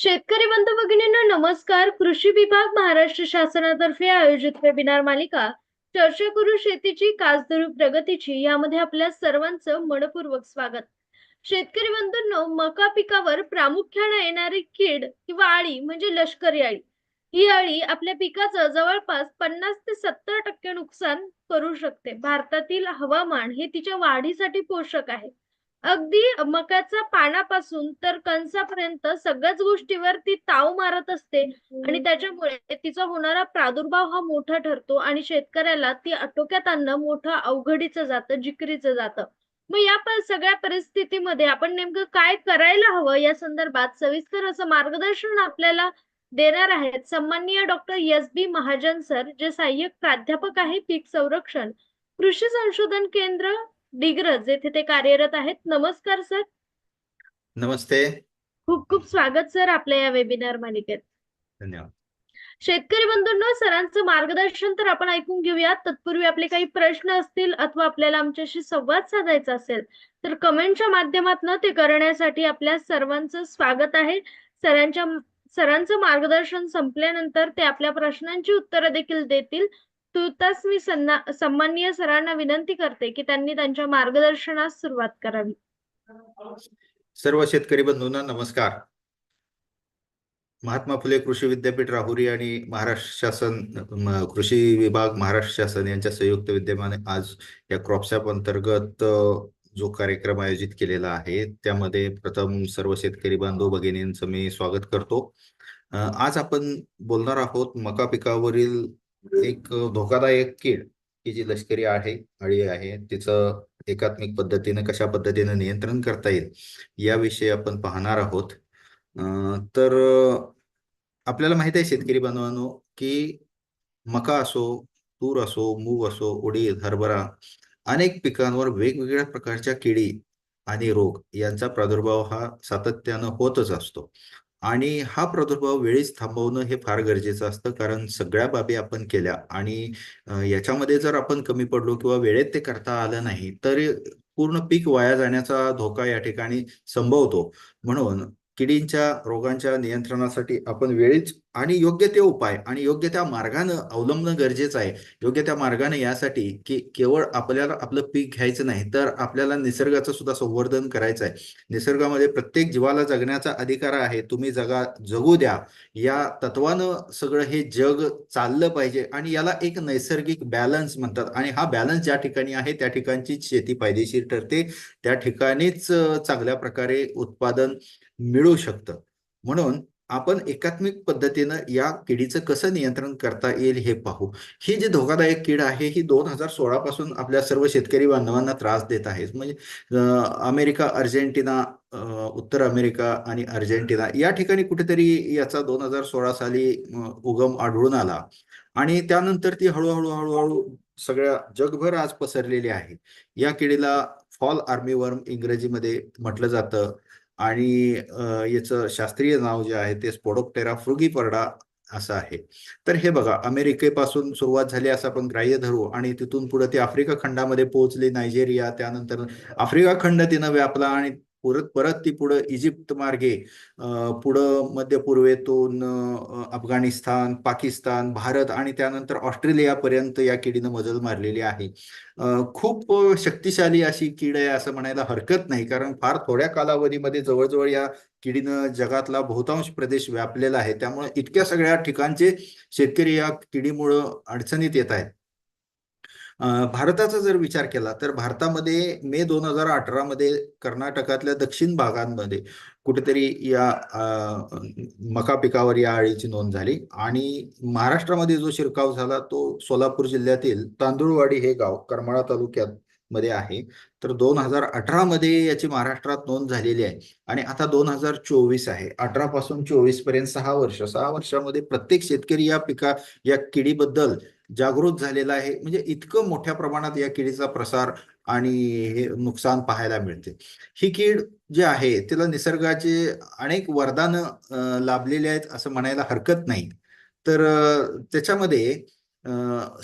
शेतकरी बंधू भगिनींना नमस्कार. कृषी विभाग महाराष्ट्र शासनातर्फे आयोजित वेबिनार मालिका चर्चा करू शेतीची कासधरू प्रगतीची यामध्ये आपल्या सर्वांचं मनपूर्वक स्वागत. शेतकरी बंधूंनो मका पिकावर प्रामुख्याने येणारी कीड किंवा आळी म्हणजे लष्करी आळी ही आळी आपल्या पिकाचं जवळपास पन्नास ते सत्तर टक्के नुकसान करू शकते. भारतातील हवामान हे तिच्या वाढीसाठी पोषक आहे. अगदी मकाच्या पानापासून तर कणसापर्यंत सगळ्याच गोष्टीवर ती ताव मारत असते. आणि त्याच्यामुळे तिचा होणारा प्रादुर्भाव हा मोठा ठरतो आणि शेतकऱ्याला ती आटोक्यात आणणं मोठं अवघडीचं जातं जिकरीचं जातं. मग या सगळ्या परिस्थितीमध्ये आपण नेमकं काय करायला हवं? या संदर्भात सविस्तर असं मार्गदर्शन आपल्याला देणार आहेत सन्माननीय doctor S B Mahajan sir जे सहाय्यक प्राध्यापक आहे पीक संरक्षण कृषी संशोधन केंद्र डिग्रज येथे ते कार्यरत आहेत. नमस्कार सर. नमस्ते. खूप खूप स्वागत सर आपल्या या वेबिनार मालिकेत. धन्यवाद. शेतकरी बंधूंनो सरांचं मार्गदर्शन तर आपण ऐकून घेऊयात. तत्पूर्वी आपले काही प्रश्न असतील अथवा आपल्याला आमच्याशी संवाद साधायचा असेल तर कमेंटच्या माध्यमातून ते करण्यासाठी आपल्या सर्वांचं स्वागत आहे. सरांच्या सरांचं मार्गदर्शन संपल्यानंतर ते आपल्या प्रश्नांची उत्तरं देखील देतील. तुर्तास मी सन्ना सन्माननीय सरांना विनंती करते की त्यांनी त्यांच्या मार्गदर्शनास सुरुवात करावी. सर्व शेतकरी बंधूंना नमस्कार. महात्मा फुले कृषी विद्यापीठ राहुरी आणि महाराष्ट्र शासन कृषी विभाग महाराष्ट्र शासन यांच्या संयुक्त विद्यमाने आज या क्रॉपसॅप अंतर्गत जो कार्यक्रम आयोजित केलेला आहे त्यामध्ये प्रथम सर्व शेतकरी बांधव भगिनींचं मी स्वागत करतो. आज आपण बोलणार आहोत मका पिकावरील एक धोकादायक कीड की जी लष्करी आहे अळी आहे तिचं एकात्मिक पद्धतीने कशा पद्धतीने नियंत्रण करता येईल याविषयी आपण पाहणार आहोत. तर आपल्याला माहीत आहे शेतकरी बांधवांनो की मका असो तूर असो मूग असो उडीद हरभरा अनेक पिकांवर वेगवेगळ्या प्रकारच्या किडी आणि रोग यांचा प्रादुर्भाव हा सातत्यानं होतच असतो. आणि हा प्रादुर्भाव वेळीच थांबवणं हे फार गरजेचं असतं कारण सगळ्या बाबी आपण केल्या आणि याच्यामध्ये जर आपण कमी पडलो किंवा वेळेत ते करता आलं नाही तर पूर्ण पीक वाया जाण्याचा धोका या ठिकाणी संभवतो. म्हणून किडींच्या रोगांच्या नियंत्रणासाठी आपण वेळीच आणि योग्य ते उपाय आणि योग्य त्या मार्गानं अवलंबणं गरजेचं आहे. योग्य त्या मार्गाने यासाठी की केवळ आपल्याला आपलं पीक घ्यायचं नाही तर आपल्याला निसर्गाचं सुद्धा संवर्धन करायचं आहे. निसर्गामध्ये प्रत्येक जीवाला जगण्याचा अधिकार आहे. तुम्ही जगा जगू द्या. या तत्वानं सगळं हे जग चाललं पाहिजे आणि याला एक नैसर्गिक बॅलन्स म्हणतात आणि हा बॅलन्स ज्या ठिकाणी आहे त्या ठिकाणची शेती फायदेशीर ठरते. त्या ठिकाणीच चांगल्या प्रकारे उत्पादन मिळू शकतं. म्हणून आपण एकात्मिक पद्धतीनं या किडीचं कसं नियंत्रण करता येईल हे पाहू. ही जी धोकादायक कीड आहे ही दोन हजार सोळा पासून आपल्या सर्व शेतकरी बांधवांना त्रास देत आहे. म्हणजे अमेरिका अर्जेंटिना उत्तर अमेरिका आणि अर्जेंटिना या ठिकाणी कुठेतरी याचा दोन हजार सोळा साली उगम आढळून आला. आणि त्यानंतर ती हळूहळू हळूहळू सगळ्या जगभर आज पसरलेली आहे. या किडीला फॉल आर्मीवर्म इंग्रजीमध्ये म्हटलं जातं. आणि याचं शास्त्रीय नाव जे आहे ते स्पोडोप्टेरा फ्रुगीपर्डा असं आहे. तर हे बघा अमेरिकेपासून सुरुवात झाली असं आपण ग्राह्य धरू आणि तिथून पुढे ती आफ्रिका खंडामध्ये पोहोचली नायजेरिया त्यानंतर आफ्रिका खंड तिनं व्यापला आणि परत परत ती पुढं इजिप्त मार्गे पुढं मध्य पूर्वेतून अफगाणिस्तान पाकिस्तान भारत आणि त्यानंतर ऑस्ट्रेलियापर्यंत या किडीनं मजल मारलेली आहे. खूप शक्तिशाली अशी कीड आहे असं म्हणायला हरकत नाही कारण फार थोड्या कालावधीमध्ये जवळजवळ या किडीनं जगातला बहुतांश प्रदेश व्यापलेला आहे. त्यामुळे इतक्या सगळ्या ठिकाणचे शेतकरी या किडीमुळं अडचणीत येत आहेत. भारताचा जर विचार केला तर भारतामध्ये मे दोन हजार अठरामध्ये कर्नाटकातल्या दक्षिण भागांमध्ये कुठेतरी या मका पिकावर या अळीची नोंद झाली. आणि महाराष्ट्रामध्ये जो शिरकाव झाला तो सोलापूर जिल्ह्यातील तांदूळवाडी हे गाव करमाळा तालुक्यात मध्ये आहे. तर दोन हजार अठरा मध्ये याची महाराष्ट्रात नोंद झालेली आहे. आणि आता दोन हजार चोवीस आहे. अठरा पासून चोवीसपर्यंत सहा वर्ष सहा वर्षामध्ये प्रत्येक शेतकरी या पिका या किडीबद्दल जागृत झालेला आहे. म्हणजे इतकं मोठ्या प्रमाणात या किडीचा प्रसार आणि हे नुकसान पाहायला मिळते. ही कीड जी आहे तिला निसर्गाचे अनेक वरदानं लाभलेले लाभलेली आहेत असं म्हणायला हरकत नाही. तर त्याच्यामध्ये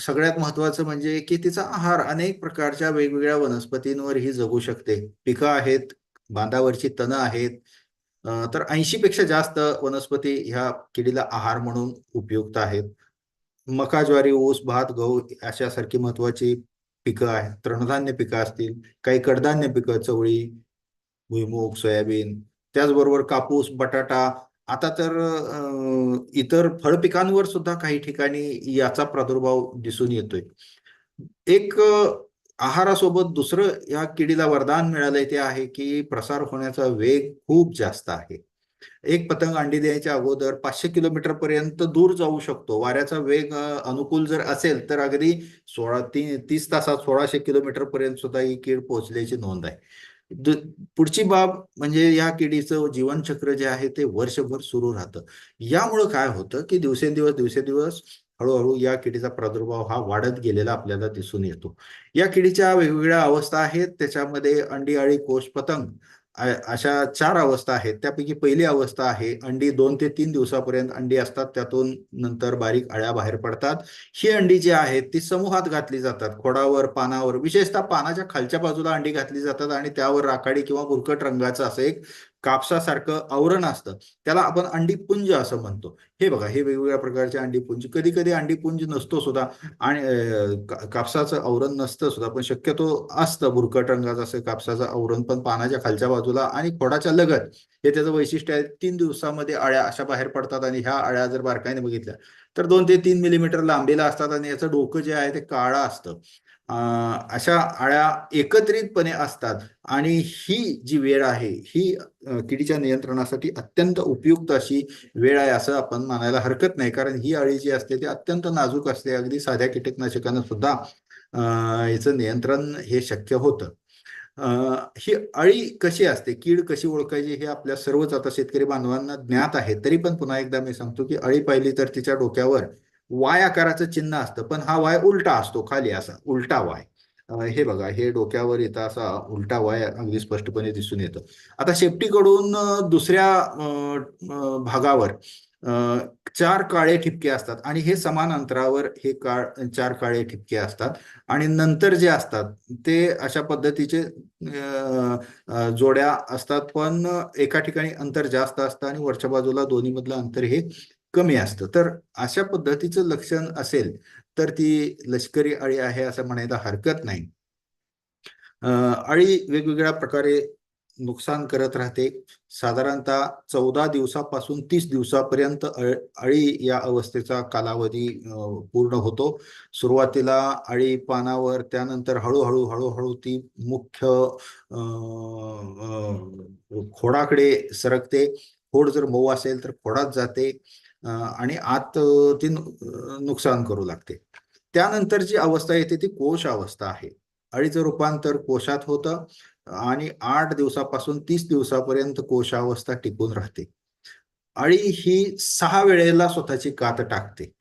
सगळ्यात महत्वाचं म्हणजे की तिचा आहार अनेक प्रकारच्या वेगवेगळ्या वनस्पतींवर ही जगू शकते. पिकं आहेत बांधावरची तणं आहेत. तर ऐंशी पेक्षा जास्त वनस्पती ह्या किडीला आहार म्हणून उपयुक्त आहेत. मका ज्वारी ऊस भात गहू अशासारखी महत्वाची पिकं आहेत. तृणधान्य पिकं असतील काही कडधान्य पिकं चवळी भुईमूग सोयाबीन त्याचबरोबर कापूस बटाटा आता तर इतर फळपिकांवर सुद्धा काही ठिकाणी याचा प्रादुर्भाव दिसून येतोय. एक आहारासोबत दुसरं या किडीला वरदान मिळालंय ते आहे की प्रसार होण्याचा वेग खूप जास्त आहे. एक पतंग अंडी द्यायच्या अगोदर पाचशे किलोमीटर पर्यंत दूर जाऊ शकतो. वाऱ्याचा वेग अनुकूल जर असेल तर अगदी सोळा ती तीस तासात सोळाशे किलोमीटर पर्यंत सुद्धा ही कीड पोहोचल्याची नोंद आहे. पुढची बाब म्हणजे या किडीचं जीवनचक्र जे आहे ते वर्षभर सुरू राहतं. यामुळं काय होतं की दिवसेंदिवस दिवसेंदिवस हळूहळू या किडीचा प्रादुर्भाव हा वाढत गेलेला आपल्याला दिसून येतो. या किडीच्या वेगवेगळ्या अवस्था आहेत. त्याच्यामध्ये अंडी अळी कोष पतंग अशा चार अवस्था आहेत. त्यापैकी पहिली अवस्था आहे अंडी दोन ते तीन दिवसापर्यंत अंडी असतात त्यातून नंतर बारीक अळ्या बाहेर पडतात. ही अंडी जी आहेत ती समूहात घातली जातात खोडावर पानावर. विशेषतः पानाच्या खालच्या बाजूला अंडी घातली जातात आणि त्यावर राखाडी किंवा बुरकट रंगाचं असं एक कापसासारखं आवरण असतं. त्याला आपण अंडीपुंज असं म्हणतो. हे बघा हे वेगवेगळ्या प्रकारचे अंडीपुंज. कधी कधी अंडीपुंज नसतो सुद्धा आणि कापसाचं आवरण नसतं सुद्धा पण शक्यतो असतं. बुरकट रंगाचं असं कापसाचं आवरण पण पानाच्या खालच्या बाजूला आणि खोडाच्या लगत. हे त्याचं वैशिष्ट्य आहे तीन दिवसामध्ये अळ्या अशा बाहेर पडतात आणि ह्या अळ्या जर बारकाईने बघितल्या तर दोन ते तीन मिलीमीटर लांबीला असतात आणि याचं डोकं जे आहे ते काळं असतं. अशा अळ्या एकत्रितपणे असतात. आणि ही जी वेळ आहे ही किडीच्या नियंत्रणासाठी अत्यंत उपयुक्त अशी वेळ आहे असं आपण मानायला हरकत नाही. कारण ही अळी जी असते ती अत्यंत नाजूक असते. अगदी साध्या कीटकनाशकानं सुद्धा याचं नियंत्रण हे शक्य होतं. ही अळी कशी असते कीड कशी ओळखायची हे आपल्या सर्वच आता शेतकरी बांधवांना ज्ञात आहे. तरी पण पुन्हा एकदा मी सांगतो की अळी पाहिली तर तिच्या डोक्यावर वाय आकाराचं चिन्ह असतं पण हा वाय उलटा असतो खाली असा उलटा वाय. हे बघा हे डोक्यावर येतं असा उलटा वाय अगदी स्पष्टपणे दिसून येतं. आता शेपटीकडून दुसऱ्या भागावर चार काळे ठिपके असतात आणि हे समान अंतरावर हे काळ चार काळे ठिपके असतात आणि नंतर जे असतात ते अशा पद्धतीचे जोड्या असतात पण एका ठिकाणी अंतर जास्त असतं आणि वरच्या बाजूला दोन्हीमधलं अंतर हे कमी असतं. तर अशा पद्धतीचं लक्षण असेल तर ती लष्करी अळी आहे असं म्हणायला हरकत नाही. अळी वेगवेगळ्या प्रकारे नुकसान करत राहते. साधारणतः चौदा दिवसापासून तीस दिवसापर्यंत अळ- अळी या अवस्थेचा कालावधी पूर्ण होतो. सुरुवातीला अळी पानावर त्यानंतर हळूहळू हळूहळू ती मुख्य खोडाकडे सरकते. खोड जर मऊ असेल तर खोडात जाते. आणि आत ती नुकसान करू लागते. त्यानंतर जी अवस्था येते ती कोश अवस्था आहे. अळीचं रूपांतर कोशात होतं आणि आठ दिवसापासून तीस दिवसापर्यंत कोशावस्था टिकून राहते. अळी ही सहा वेळेला स्वतःची कात टाकते.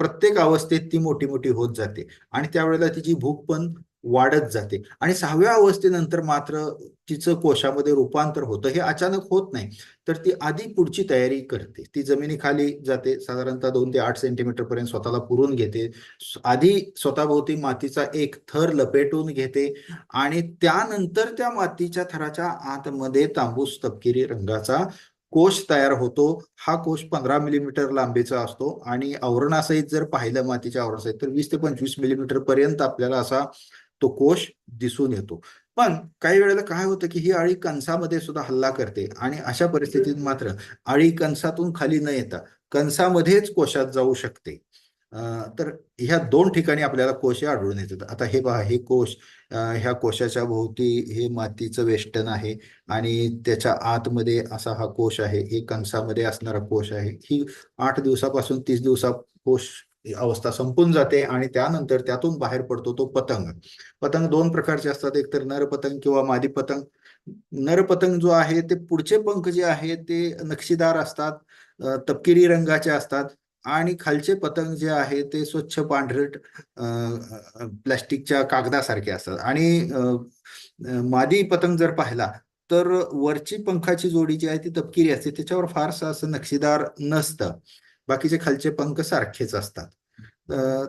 प्रत्येक अवस्थेत ती मोठी मोठी होत जाते आणि त्यावेळेला तिची भूक पण वाढत जाते. आणि सहाव्या अवस्थेनंतर मात्र तिचं कोशामध्ये रूपांतर होतं. हे अचानक होत नाही. तर ती आधी पुढची तयारी करते. ती जमिनीखाली जाते. साधारणतः दोन ते आठ सेंटीमीटर पर्यंत स्वतःला पुरून घेते. आधी स्वतःभोवती मातीचा एक थर लपेटून घेते आणि त्यानंतर त्या मातीच्या थराच्या आतमध्ये तांबूस तपकिरी रंगाचा कोश तयार होतो. हा कोश पंधरा मिलीमीटर लांबीचा असतो आणि आवरणासहित जर पाहिलं मातीच्या आवरणासहित तर वीस ते पंचवीस मिलीमीटर पर्यंत आपल्याला असा तो कोश दिसून येतो. पण काही वेळेला काय होतं की ही अळी कणसामध्ये सुद्धा हल्ला करते आणि अशा परिस्थितीत मात्र अळी कणसातून खाली न येता कंसामध्येच कोशात जाऊ शकते. तर ह्या दोन ठिकाणी आपल्याला कोश हे आढळून येतात. आता हे पहा हे कोश ह्या कोशाच्या भोवती हे मातीचं वेष्टन आहे आणि त्याच्या आतमध्ये असा हा कोश आहे. हे कणसामध्ये असणारा कोश आहे. ही आठ दिवसापासून तीस दिवसा कोश अवस्था संपून जाते आणि त्यानंतर त्यातून बाहेर पडतो तो पतंग. पतंग दोन प्रकारचे असतात. एक तर नरपतंग किंवा मादी पतंग. नरपतंग जो आहे ते पुढचे पंख जे आहे ते नक्षीदार असतात तपकिरी रंगाचे असतात आणि खालचे पतंग जे आहे ते स्वच्छ पांढरट अ, कागदासारखे असतात. आणि मादी पतंग जर पाहिला तर वरची पंखाची जोडी जी आहे ती तपकिरी असते. त्याच्यावर फारसं असं नक्षीदार नसतं. बाकीचे खालचे पंख सारखेच असतात.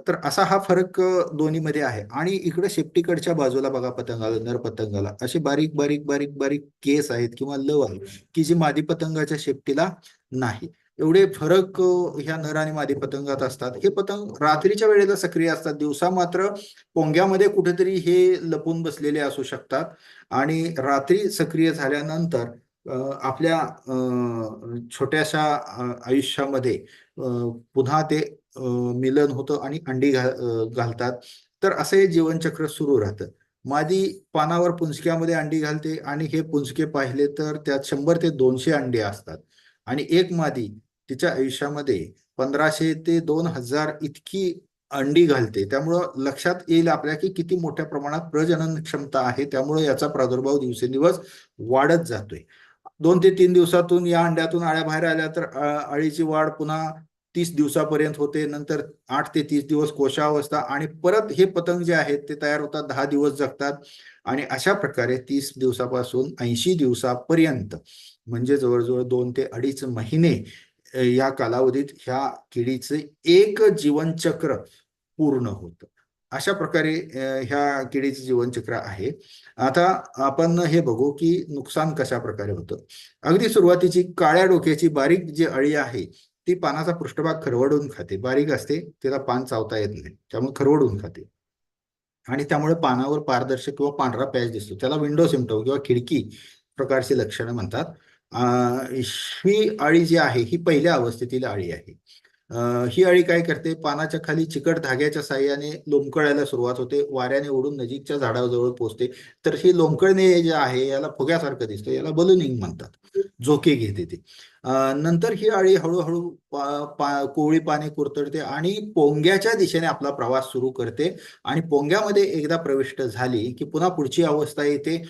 तर असा हा फरक दोन्हीमध्ये आहे. आणि इकडे शेपटीकडच्या बाजूला बघा पतंगाला नर पतंगाला. असे बारीक बारीक बारीक बारीक केस आहेत किंवा लव आहे की जी मादी पतंगाच्या शेपटीला नाही. एवढे फरक ह्या नर आणि मादी पतंगात असतात. हे पतंग रात्रीच्या वेळेला सक्रिय असतात. दिवसा मात्र पोंग्यामध्ये कुठेतरी हे लपून बसलेले असू शकतात. आणि रात्री सक्रिय झाल्यानंतर आपल्या छोट्याशा आयुष्यामध्ये पुन्हा ते मिलन होतं आणि अंडी घालतात. तर असं हे जीवनचक्र सुरू राहतं. मादी पानावर पुंजक्यामध्ये अंडी घालते आणि हे पुंजके पाहिले तर त्यात शंभर ते दोनशे अंडी असतात. आणि एक मादी तिच्या आयुष्यामध्ये पंधराशे ते दोन हजार इतकी अंडी घालते. त्यामुळं लक्षात येईल आपल्या की किती मोठ्या प्रमाणात प्रजनन क्षमता आहे. त्यामुळे याचा प्रादुर्भाव दिवसेंदिवस वाढत जातोय. दोन ते तीन दिवसातून या अंड्यातून अळ्या बाहेर आल्या तर अळीची वाढ पुन्हा तीस दिवसापर्यंत होते. नंतर आठ ते तीस दिवस कोशावस्था आणि परत हे पतंग जे आहेत ते तयार होतात. दहा दिवस जगतात. आणि अशा प्रकारे तीस दिवसापासून ऐंशी दिवसापर्यंत म्हणजे जवळजवळ दोन ते अडीच महिने या कालावधीत ह्या किडीचे एक जीवनचक्र पूर्ण होतं. अशा प्रकारे ह्या किडीचे जीवनचक्र आहे. आता आपण हे बघू की नुकसान कशा प्रकारे होतं. अगदी सुरुवातीची काळ्या डोक्याची बारीक जी अळी आहे ती पानाचा पृष्ठभाग खरवडून खाते. बारीक असते तिला पान चावता येत नाही त्यामुळे खरवडून खाते. आणि त्यामुळे पानावर पारदर्शक किंवा पांढरा पॅच दिसतो. त्याला विंडो सिमटो किंवा खिडकी प्रकारची लक्षणं म्हणतात. ही अळी जी आहे ही पहिल्या अवस्थेतील अळी आहे. ही अळी काय करते? पानाच्या खाली चिकट धाग्याच्या साह्याने लोंबकळायला सुरुवात होते. वाऱ्याने उडून नजीकच्या झाडाजवळ पोहोचते तर ही लोंबकळणे जे आहे याला फुग्यासारखं दिसतं. याला बलुनिंग म्हणतात. झोके घेते ते. नंतर ही अळी हळूहळू पा, कोवळी पाने कुरतडते आणि पोंग्याच्या दिशेने आपला प्रवास सुरू करते. आणि पोंग्यामध्ये एकदा प्रविष्ट झाली की पुन्हा पुढची अवस्था येते.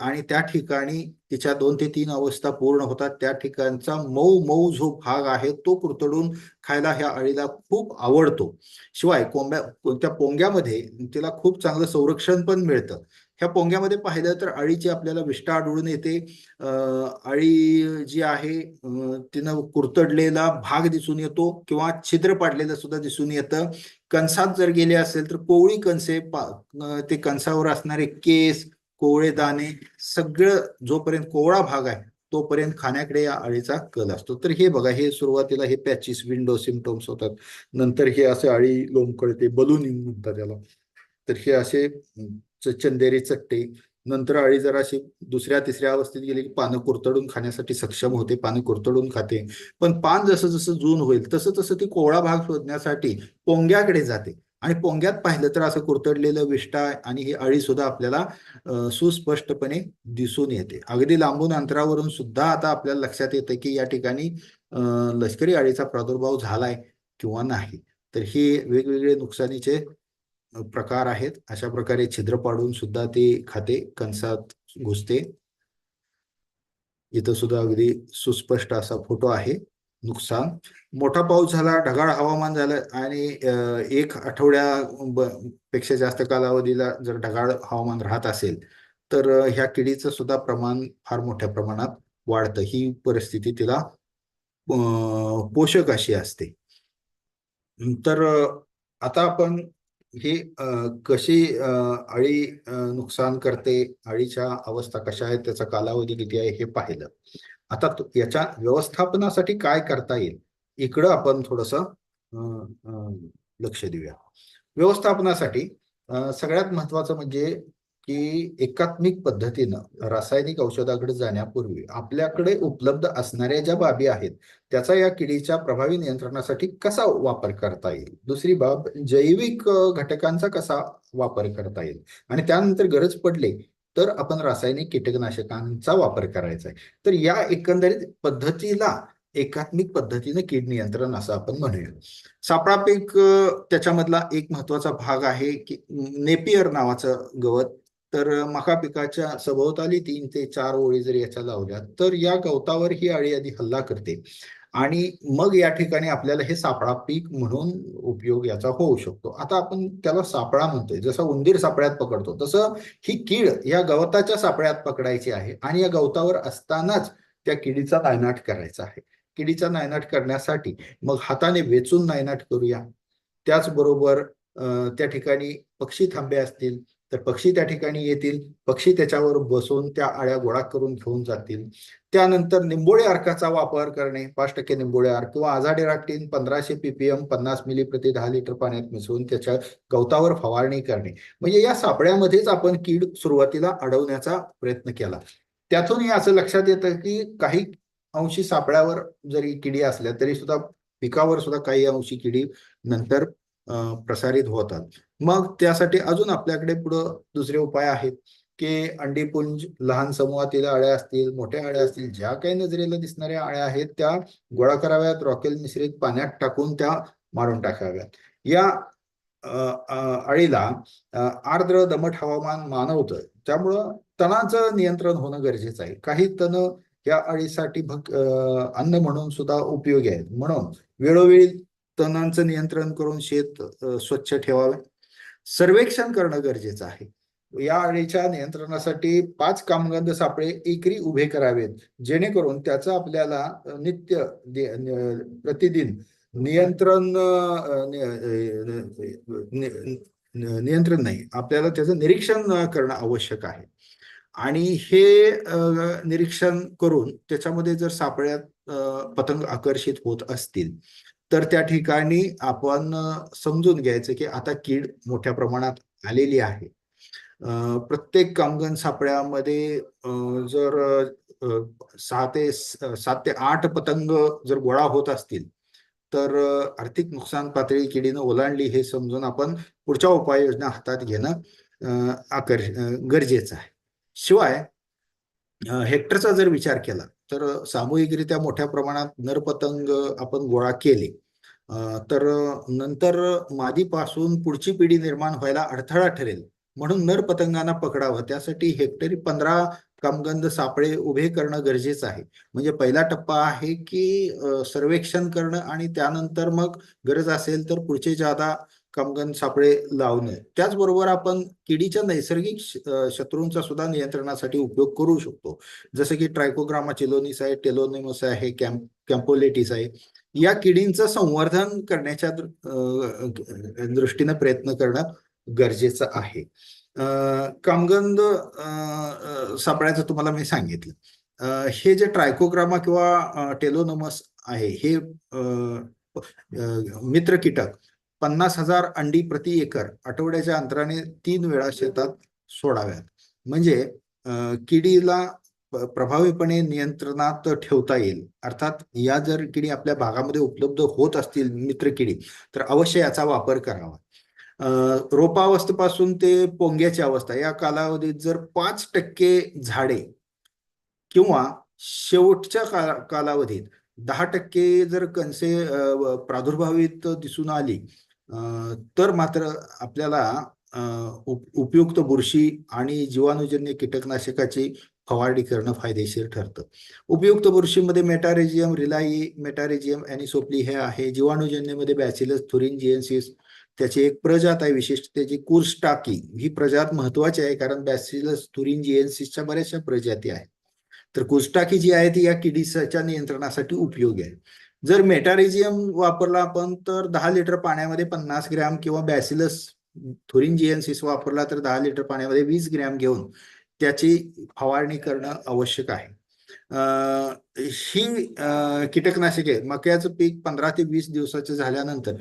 आणि त्या ठिकाणी तिच्या दोन ते तीन अवस्था पूर्ण होतात. त्या ठिकाणचा मऊ मऊ जो भाग आहे तो कुरतडून खायला ह्या अळीला खूप आवडतो. शिवाय कोंब्या त्या पोंग्यामध्ये तिला खूप चांगलं संरक्षण पण मिळतं. ह्या पोंग्यामध्ये पाहिलं तर अळीची आपल्याला विष्ठा आढळून येते. अळी जी आहे तिनं कुरतडलेला भाग दिसून येतो किंवा छिद्र पाडलेलं सुद्धा दिसून येतं. कंसात जर गेले असेल तर कोवळी कणसे पा- ते कंसावर असणारे केस कोवळे दाणे सगळं जोपर्यंत कोवळा भाग आहे तोपर्यंत खाण्याकडे या अळीचा कल असतो. तर हे बघा हे सुरुवातीला हे पॅचिस विंडो सिम्टम्स होतात. नंतर हे असे अळी लोंबकळते बलूनिंग म्हणतात त्याला तर हे असे चंदेरी चट्टे. नंतर अळी जर अशी दुसऱ्या तिसऱ्या अवस्थेत गेली की पानं कुरतडून खाण्यासाठी सक्षम होते पानं कुरतडून खाते. पण पान जसं जसं जून होईल तसं तसं ती कोवळा भाग शोधण्यासाठी पोंग्याकडे जाते. आणि पोंग्यात पाहिलं तर असं कुरतडलेलं विष्टा आणि ही अळी सुद्धा आपल्याला सुस्पष्टपणे दिसून येते. अगदी लांबून अंतरावरून सुद्धा आता आपल्याला लक्षात येतं की या ठिकाणी लष्करी अळीचा प्रादुर्भाव झालाय किंवा नाही. तर हे वेगवेगळे नुकसानीचे प्रकार आहेत. अशा प्रकारे छिद्र पाडून सुद्धा ते खाते कणसात घुसते. इथं सुद्धा अगदी सुस्पष्ट असा फोटो आहे. नुकसान. मोठा पाऊस झाला ढगाळ हवामान झालं आणि एक आठवड्या पेक्षा जास्त कालावधीला जर ढगाळ हवामान राहत असेल तर ह्या किडीचं सुद्धा प्रमाण फार मोठ्या प्रमाणात वाढतं. ही परिस्थिती तिला पोषक अशी असते. तर आता आपण हे कशी अळी नुकसान करते अळीच्या अवस्था कशा आहेत त्याचा कालावधी किती आहे हे पाहिलं. आता याच्या व्यवस्थापनासाठी काय करता येईल? इकडं आपण थोडस लक्ष देऊया. व्यवस्थापनासाठी सगळ्यात महत्वाचं म्हणजे की एकात्मिक पद्धतीनं रासायनिक औषधाकडे जाण्यापूर्वी आपल्याकडे उपलब्ध असणाऱ्या ज्या बाबी आहेत त्याचा या किडीच्या प्रभावी नियंत्रणासाठी कसा वापर करता येईल? दुसरी बाब जैविक घटकांचा कसा वापर करता येईल? आणि त्यानंतर गरज पडली तर आपण रासायनिक कीटकनाशकांचा वापर करायचा आहे. तर या एकंदरीत पद्धतीला एकात्मिक पद्धतीने कीड नियंत्रण असं आपण म्हणूया. सापळा पीक त्याच्यामधला एक महत्त्वाचा भाग आहे की नेपियर नावाचं गवत. तर मका पिकाच्या सभोवताली तीन ते चार ओळी जर याच्या लावल्या तर या गवतावर ही अळी आधी हल्ला करते. आणि मग या ठिकाणी आपल्याला हे सापळा पीक म्हणून उपयोग याचा होऊ शकतो. आता आपण त्याला सापळा म्हणतोय. जसं उंदीर सापळ्यात पकडतो तसं ही कीड या गवताच्या सापळ्यात पकडायची आहे आणि या गवतावर असतानाच त्या किडीचा नायनाट करायचा आहे. किडीचा नायनाट करण्यासाठी मग हाताने वेचून नायनाट करूया. त्याचबरोबर त्या ठिकाणी पक्षी थांबे असतील तर पक्षी त्या ठिकाणी येतील पक्षी त्याच्यावर बसून त्या आळ्या गोळा करून घेऊन जातील. त्यानंतर निंबोळे अर्काचा वापर करणे पाच टक्के निंबोळे अर्क किंवा आझाडे राक्टीन पंधराशे पीपीएम पन्नास मिली प्रति दहा लिटर पाण्यात मिसळून त्याच्या गवतावर फवारणी करणे. म्हणजे या सापळ्यामध्येच आपण कीड सुरुवातीला अडवण्याचा प्रयत्न केला. त्यातून हे असं लक्षात येतं की काही अंशी सापळ्यावर जरी किडी असल्या तरी सुद्धा पिकावर सुद्धा काही अंशी किडी नंतर प्रसारित होतात. मग त्यासाठी अजून आपल्याकडे पुढं दुसरे उपाय आहेत की अंडीपुंज लहान समूहातील अळ्या असतील मोठ्या अळ्या असतील ज्या काही नजरेला दिसणाऱ्या अळ्या आहेत त्या गोळा कराव्यात रॉकेल मिश्रित पाण्यात टाकून त्या मारून टाकाव्यात. या अळीला आर्द्र दमट हवामान मानवतं त्यामुळं तणाचं नियंत्रण होणं गरजेचं आहे. काही तण या अळीसाठी भक अन्न म्हणून सुद्धा उपयोगी आहेत. म्हणून वेळोवेळी तणांचं नियंत्रण करून शेत स्वच्छ ठेवावे. सर्वेक्षण करणं गरजेचं आहे. या अळीच्या नियंत्रणासाठी पाच कामगंध सापळे एकरी उभे करावेत. जेणेकरून त्याचा आपल्याला नित्य प्रतिदिन नियंत्रण नियंत्रण नाही. आपल्याला त्याचं निरीक्षण करणं आवश्यक आहे. आणि हे निरीक्षण करून त्याच्यामध्ये जर सापळ्यात पतंग आकर्षित होत असतील तर त्या ठिकाणी आपण समजून घ्यायचं की आता कीड मोठ्या प्रमाणात आलेली आहे. प्रत्येक कामगन सापळ्यामध्ये जर सहा ते सात ते आठ पतंग जर गोळा होत असतील तर आर्थिक नुकसान पातळी किडीनं ओलांडली हे समजून आपण पुढच्या उपाययोजना हातात घेणं आकर्ष गरजेचं आहे. शिवाय हेक्टरचा जर विचार केला तर सामूहिकरित्या मोठ्या प्रमाणात नरपतंग आपण गोळा केले. तर नंतर मादीपासून पुढची पिढी निर्माण व्हायला अडथळा ठरेल. म्हणून नर पतंगांना पकडावं. त्यासाठी हेक्टरी पंधरा कामगंध सापळे उभे करणं गरजेचं आहे. म्हणजे पहिला टप्पा आहे की सर्वेक्षण करणं आणि त्यानंतर मग गरज असेल तर पुढचे जादा कामगंध सापळे लावणे त्याचबरोबर आपण किडीच्या नैसर्गिक शत्रूंचा सुद्धा नियंत्रणासाठी उपयोग करू शकतो. जसं की ट्रायकोग्रामा चिलोनिस आहे टेलोनिमस आहे कॅम्प कॅम्पोलेटिस आहे. या किडींचं संवर्धन करण्याच्या दृष्टीने प्रयत्न करणं गरजेचं आहे. कामगंध अ, सापळ्याचं तुम्हाला मी सांगितलं. हे जे ट्रायकोग्रामा किंवा टेलोनमस आहे हे मित्र कीटक पन्नास हजार अंडी प्रति एकर आठवड्याच्या अंतराने तीन वेळा शेतात सोडाव्यात. म्हणजे किडीला प्रभावीपणे नियंत्रणात ठेवता येईल. अर्थात या जर किडी आपल्या भागामध्ये उपलब्ध होत असतील मित्र किडी तर अवश्य याचा वापर करावा. रोपावस्थेपासून ते पोंग्याची अवस्था या कालावधीत जर पाच टक्के झाडे किंवा शेवटच्या का- कालावधीत दहा टक्के जर कणसे प्रादुर्भावित दिसून आली तर मात्र आपल्याला उपयुक्त बुरशी आणि जीवाणूजन्य कीटकनाशकाची फवारणी करणं फायदेशीर ठरतं. उपयुक्त बुरशीमध्ये मेटारेजियम रिलाई मेटारेजियम अॅनिसोपली हे आहे. जीवाणूजन्यमध्ये बॅसिलस थुरिंजियन्सिस त्याची एक प्रजात आहे विशिष्ट त्याची कुर्स्टाकी ही प्रजात महत्वाची आहे कारण बॅसिलस थुरिंजियन्सिसच्या बऱ्याचशा प्रजाती आहेत. तर कुस्टाकी जी आहे ती या किडीच्या नियंत्रणासाठी उपयोगी आहे. जर मेटारिजियम वापरला आपण तर दहा लिटर पाण्यामध्ये पन्नास ग्रॅम किंवा बॅसिलस थोरिंजियन्सिस वापरला तर दहा लिटर पाण्यामध्ये वीस ग्रॅम घेऊन त्याची फवारणी करणं आवश्यक आहे. ही कीटकनाशके मक्याचं पीक पंधरा ते वीस दिवसाचे झाल्यानंतर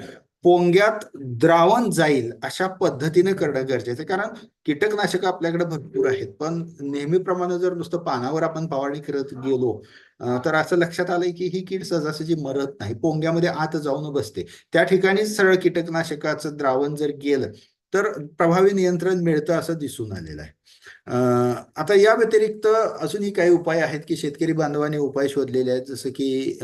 पोंग्यात द्रावण जाईल अशा पद्धतीने करणं गरजेचं आहे. कारण कीटकनाशक आपल्याकडे भरपूर आहेत. पण नेहमीप्रमाणे जर नुसतं पानावर आपण फवारणी करत गेलो तर असं लक्षात आलंय की ही कीड सहजासहजी मरत नाही. पोंग्यामध्ये आत जाऊन बसते. त्या ठिकाणी सरळ कीटकनाशकाचं द्रावण जर गेलं तर प्रभावी नियंत्रण मिळतं असं दिसून आलेलं आहे. आता या व्यतिरिक्त अजूनही काही उपाय आहेत की शेतकरी बांधवाने उपाय शोधलेले आहेत जसं की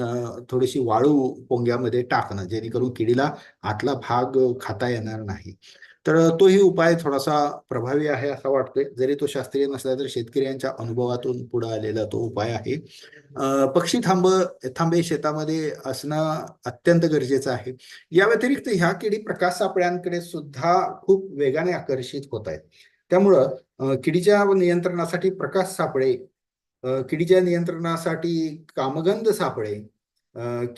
थोडीशी वाळू पोंग्यामध्ये टाकणं जेणेकरून किडीला आतला भाग खाता येणार नाही. तर तोही उपाय थोडासा प्रभावी आहे असा वाटतोय. जरी तो शास्त्रीय नसला तरी शेतकऱ्यांच्या अनुभवातून पुढे आलेला तो उपाय आहे. पक्षी थांब थांबे शेतामध्ये असणं अत्यंत गरजेचं आहे. या व्यतिरिक्त ह्या किडी प्रकाश सापळ्यांकडे सुद्धा खूप वेगाने आकर्षित होत आहेत. त्यामुळं किडीच्या नियंत्रणासाठी प्रकाश सापळे किडीच्या नियंत्रणासाठी कामगंध सापळे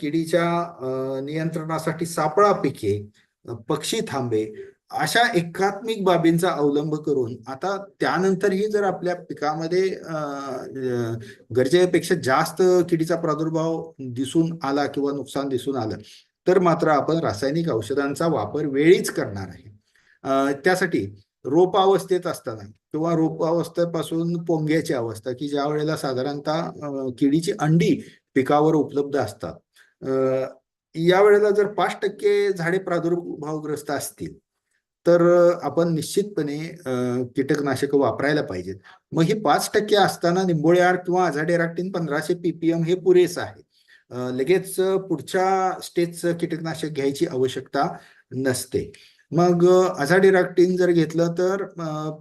किडीच्या नियंत्रणासाठी सापळा पिके पक्षी थांबे अशा एकात्मिक बाबींचा अवलंब करून आता त्यानंतरही जर आपल्या पिकामध्ये गरजेपेक्षा जास्त किडीचा प्रादुर्भाव दिसून आला किंवा नुकसान दिसून आलं तर मात्र आपण रासायनिक औषधांचा वापर वेळीच करणार आहे. त्यासाठी रोपावस्थेत असताना किंवा रोपावस्थेपासून पोंग्याची अवस्था की ज्या वेळेला साधारणतः किडीची अंडी पिकावर उपलब्ध असतात या वेळेला जर पाच टक्के झाडे प्रादुर्भावग्रस्त असतील तर आपण निश्चितपणे कीटकनाशक कीटकनाशकं वापरायला पाहिजेत. मग ही पाच टक्के असताना निंबोळ्यार किंवा अझाडेराक्टिन पंधराशे पीपीएम हे पुरेसं आहे. लगेच पुढच्या स्टेजचं कीटकनाशक घ्यायची आवश्यकता नसते. मग अझाडिराक्टिन जर घेतलं तर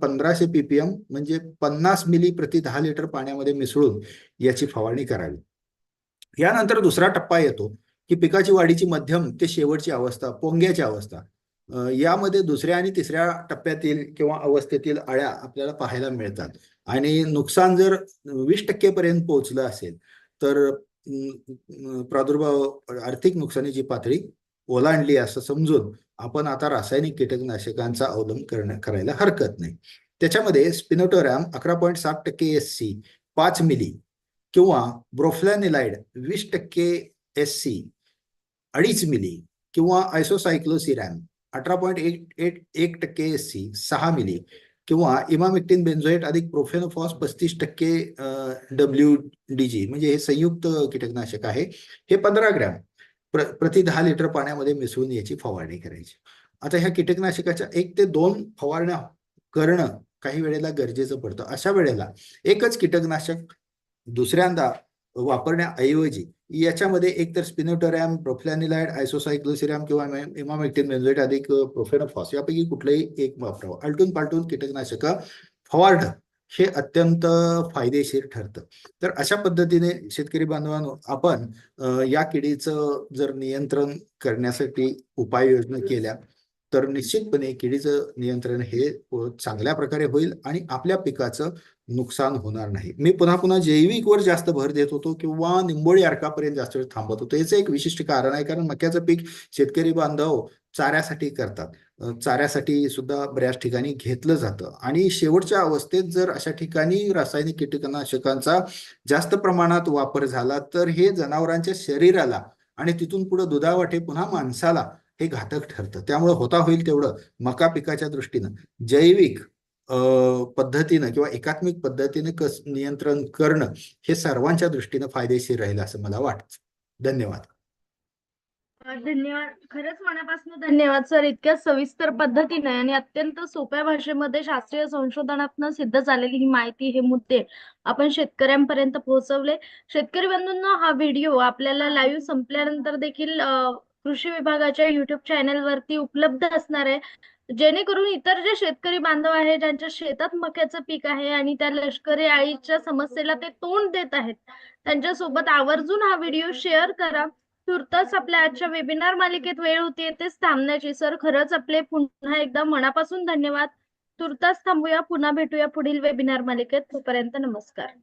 पंधराशे पीपीएम म्हणजे पन्नास मिली प्रति दहा लिटर पाण्यामध्ये मिसळून याची फवारणी करावी. यानंतर दुसरा टप्पा येतो की पिकाची वाढीची मध्यम ते शेवटची अवस्था पोंग्याची अवस्था. यामध्ये दुसऱ्या आणि तिसऱ्या टप्प्यातील किंवा अवस्थेतील अळ्या आपल्याला पाहायला मिळतात. आणि नुकसान जर वीस टक्केपर्यंत पोहोचलं असेल तर प्रादुर्भाव आर्थिक नुकसानीची पातळी ओलांडली असं समजून आपण आता रासायनिक कीटकनाशकांचा अवलंब करणं करायला हरकत नाही. त्याच्यामध्ये स्पिनोटोरॅम अकरा पॉईंट सात टक्के एस सी पाच मिली किंवा ब्रोफ्लॅनिलाइड वीस टक्के एस सी अडीच मिली किंवा आयसोसायक्लोसिरॅम अठरा पॉईंट एट एट एक टक्के एस सी सहा मिली किंवा इमामिक्टिन बेन्झोएट अधिक प्रोफेनोफॉस पस्तीस टक्के डब्ल्यू डी जी म्हणजे हे संयुक्त कीटकनाशक आहे. हे पंधरा ग्रॅम प्र प्रति दहा लिटर पाण्यामध्ये मिसळून याची फवारणी करायची. आता ह्या कीटकनाशकाच्या एक ते दोन फवारण्या करणं काही वेळेला गरजेचं पडतं. अशा वेळेला एकच कीटकनाशक दुसऱ्यांदा वापरण्याऐवजी याच्यामध्ये एक तर स्पिनोटोरॅम प्रोफिलॅनिलाइड आयसोसायक्लोसिरॅम किंवा इमामेक्टिन बेन्झोएट अधिक प्रोफेनोफॉस यापैकी कुठलंही एक वापरावं. आलटून पालटून कीटकनाशक फवारणं हे अत्यंत फायदेशीर ठरतं. तर अशा पद्धतीने शेतकरी बांधवांनो आपण या किडीचं जर नियंत्रण करण्यासाठी उपाययोजना केल्या तर निश्चितपणे किडीचं नियंत्रण हे चांगल्या प्रकारे होईल आणि आपल्या पिकाचं नुकसान होणार नाही. मी पुन्हा पुन्हा जैविकवर जास्त भर देत होतो किंवा निंबोळी अर्कापर्यंत जास्त वेळ थांबत होतो. याचं एक विशिष्ट कारण आहे कारण मक्याचं पीक शेतकरी बांधव चाऱ्यासाठी करतात. चाऱ्यासाठी सुद्धा बऱ्याच ठिकाणी घेतलं जातं. आणि शेवटच्या अवस्थेत जर अशा ठिकाणी रासायनिक कीटकनाशकांचा जास्त प्रमाणात वापर झाला तर हे जनावरांच्या शरीराला आणि तिथून पुढे दुधावाटे पुन्हा माणसाला हे घातक ठरतं. त्यामुळे होता होईल तेवढं मका पिकाच्या दृष्टीनं. जैविक पद्धतीनं किंवा एकात्मिक पद्धतीने कस नियंत्रण करणं हे सर्वांच्या दृष्टीनं फायदेशीर राहील असं मला वाटतं. धन्यवाद. धन्यवाद. खरंच मनापासून धन्यवाद सर. इतक्या सविस्तर पद्धतीने आणि अत्यंत सोप्या भाषेमध्ये शास्त्रीय संशोधनातनं सिद्ध झालेली ही माहिती हे मुद्दे आपण शेतकऱ्यांपर्यंत पोहोचवले. शेतकरी बंधूंना हा व्हिडिओ आपल्याला लाईव्ह संपल्यानंतर देखील कृषी विभागाच्या युट्यूब चॅनेलवरती उपलब्ध असणार आहे. जेणेकरून इतर जे शेतकरी बांधव आहे ज्यांच्या शेतात मक्याचं पीक आहे आणि त्या लष्करी अळीच्या समस्येला ते तोंड देत आहेत त्यांच्यासोबत आवर्जून हा व्हिडिओ शेअर करा. तुर्तास आपल्या आजच्या वेबिनार मालिकेत वेळ होती तेच थांबण्याची. सर खरंच आपले पुन्हा एकदा मनापासून धन्यवाद. तुर्तास थांबूया पुन्हा भेटूया पुढील वेबिनार मालिकेत. तोपर्यंत नमस्कार.